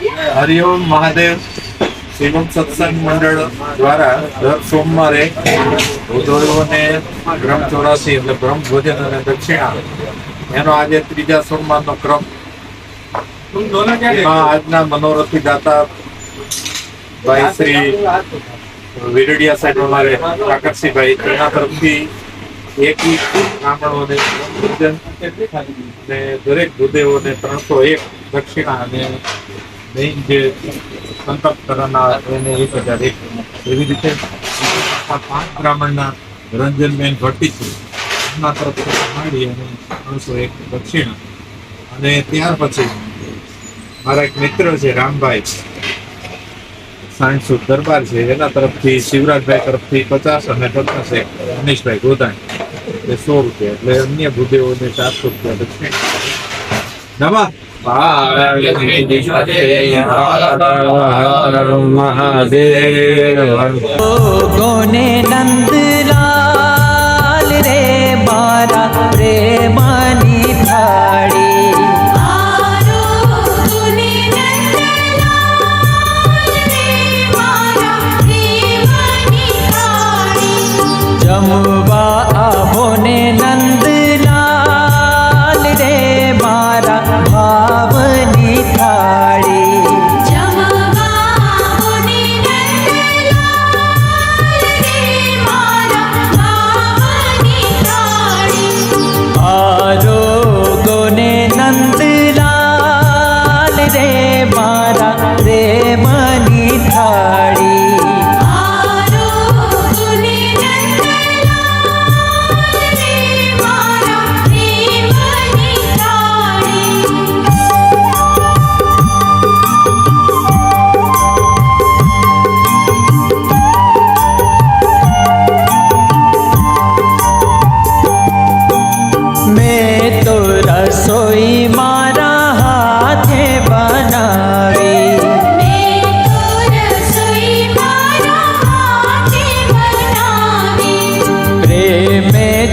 હરિઓમ મહાદેવ શિવમ સત્સંગ મંડળ દ્વારા દર સોમવારે ઉદ્યોગોને બ્રહ્મ ચોરાસી એટલે બ્રહ્મ ભોજન અને દક્ષિણા. એનો આજે ત્રીજા સોમવારનો ક્રમ. આજના મનોરથી દાતા ભાઈ શ્રી વિરડિયા સાહેબ અમારે, કાકરસિંહભાઈ, એના તરફથી એક બ્રાહ્મણોને ભોજન અને દરેક ભૂદેવોને ત્રણસો એક દક્ષિણા અને મેઇન જે સંકલ્પ કરવાના એને એક હજાર એક. એવી રીતે પાંચ બ્રાહ્મણના રંજનબેન ભટ્ટી છે. એમના તરફ માંડી અને ત્રણસો એક દક્ષિણા. અને ત્યાર પછી મારા એક મિત્ર છે, રામભાઈ. સાયન્સ દરબાર છે, એના તરફથી શિવરાજભાઈ તરફથી પચાસ અને પચાસ એક. મનીષભાઈ ગોધાણી એ સો રૂપિયા. એટલે અન્ય ભૂદેવોને ચારસો રૂપિયા દક્ષિણ. નમઃ. ગોને যায়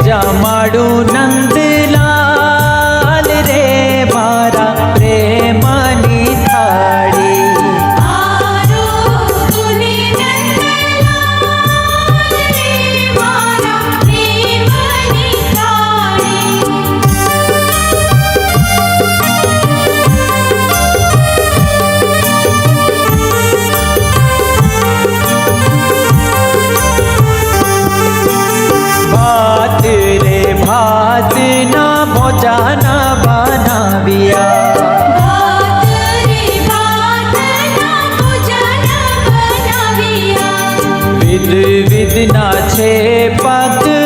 రాజా మాడు నంద વિધ વિધના છે પગ